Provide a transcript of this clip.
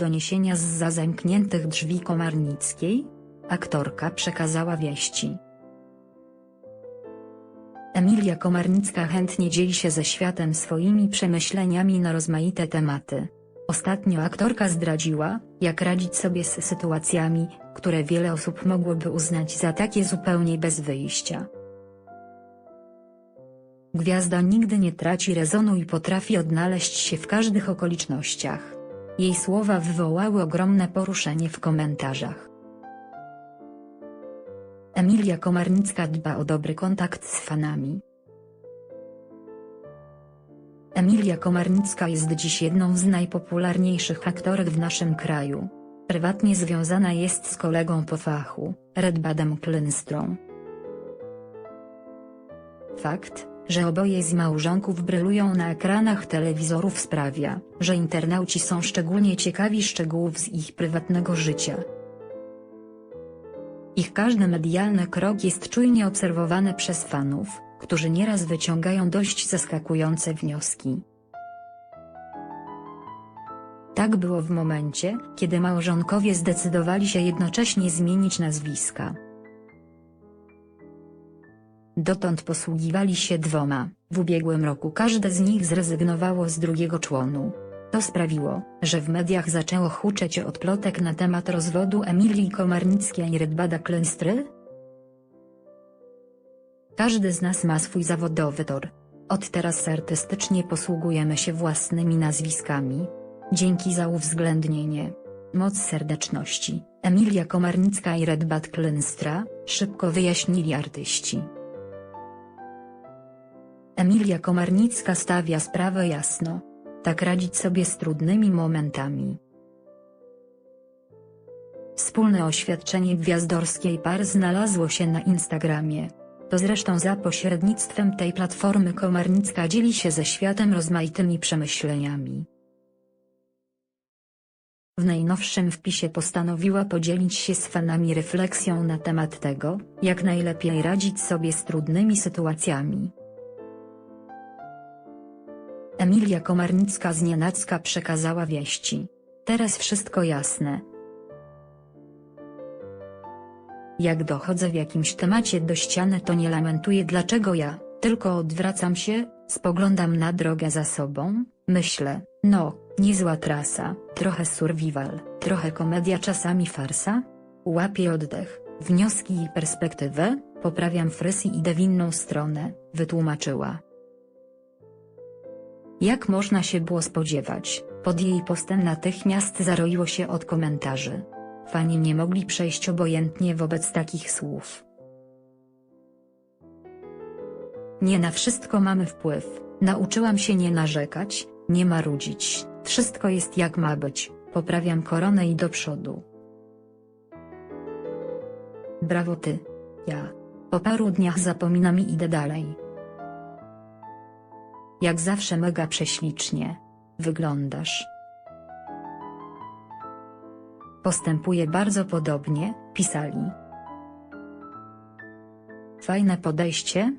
Doniesienia z za zamkniętych drzwi Komarnickiej? Aktorka przekazała wieści. Emilia Komarnicka chętnie dzieli się ze światem swoimi przemyśleniami na rozmaite tematy. Ostatnio aktorka zdradziła, jak radzić sobie z sytuacjami, które wiele osób mogłoby uznać za takie zupełnie bez wyjścia. Gwiazda nigdy nie traci rezonu i potrafi odnaleźć się w każdych okolicznościach. Jej słowa wywołały ogromne poruszenie w komentarzach. Emilia Komarnicka dba o dobry kontakt z fanami. Emilia Komarnicka jest dziś jedną z najpopularniejszych aktorek w naszym kraju. Prywatnie związana jest z kolegą po fachu, Redbadem Klynstrą. Fakt, że oboje z małżonków brylują na ekranach telewizorów sprawia, że internauci są szczególnie ciekawi szczegółów z ich prywatnego życia. Ich każdy medialny krok jest czujnie obserwowany przez fanów, którzy nieraz wyciągają dość zaskakujące wnioski. Tak było w momencie, kiedy małżonkowie zdecydowali się jednocześnie zmienić nazwiska. Dotąd posługiwali się dwoma, w ubiegłym roku każde z nich zrezygnowało z drugiego członu. To sprawiło, że w mediach zaczęło huczeć od plotek na temat rozwodu Emilii Komarnickiej i Redbada Klęstry. Każdy z nas ma swój zawodowy tor. Od teraz artystycznie posługujemy się własnymi nazwiskami. Dzięki za uwzględnienie. Moc serdeczności, Emilia Komarnicka i Redbad Klęstra, szybko wyjaśnili artyści. Emilia Komarnicka stawia sprawę jasno. Tak radzić sobie z trudnymi momentami. Wspólne oświadczenie gwiazdorskiej par znalazło się na Instagramie. To zresztą za pośrednictwem tej platformy Komarnicka dzieli się ze światem rozmaitymi przemyśleniami. W najnowszym wpisie postanowiła podzielić się z fanami refleksją na temat tego, jak najlepiej radzić sobie z trudnymi sytuacjami. Emilia Komarnicka z nienacka przekazała wieści. Teraz wszystko jasne. Jak dochodzę w jakimś temacie do ściany to nie lamentuję dlaczego ja, tylko odwracam się, spoglądam na drogę za sobą, myślę, no, niezła trasa, trochę survival, trochę komedia czasami farsa? Łapię oddech, wnioski i perspektywę, poprawiam frys i idę w inną stronę, wytłumaczyła. Jak można się było spodziewać, pod jej postem natychmiast zaroiło się od komentarzy. Fani nie mogli przejść obojętnie wobec takich słów. Nie na wszystko mamy wpływ, nauczyłam się nie narzekać, nie marudzić, wszystko jest jak ma być, poprawiam koronę i do przodu. Brawo ty. Ja. Po paru dniach zapominam i idę dalej. Jak zawsze mega prześlicznie. Wyglądasz. Postępuje bardzo podobnie, pisali. Fajne podejście,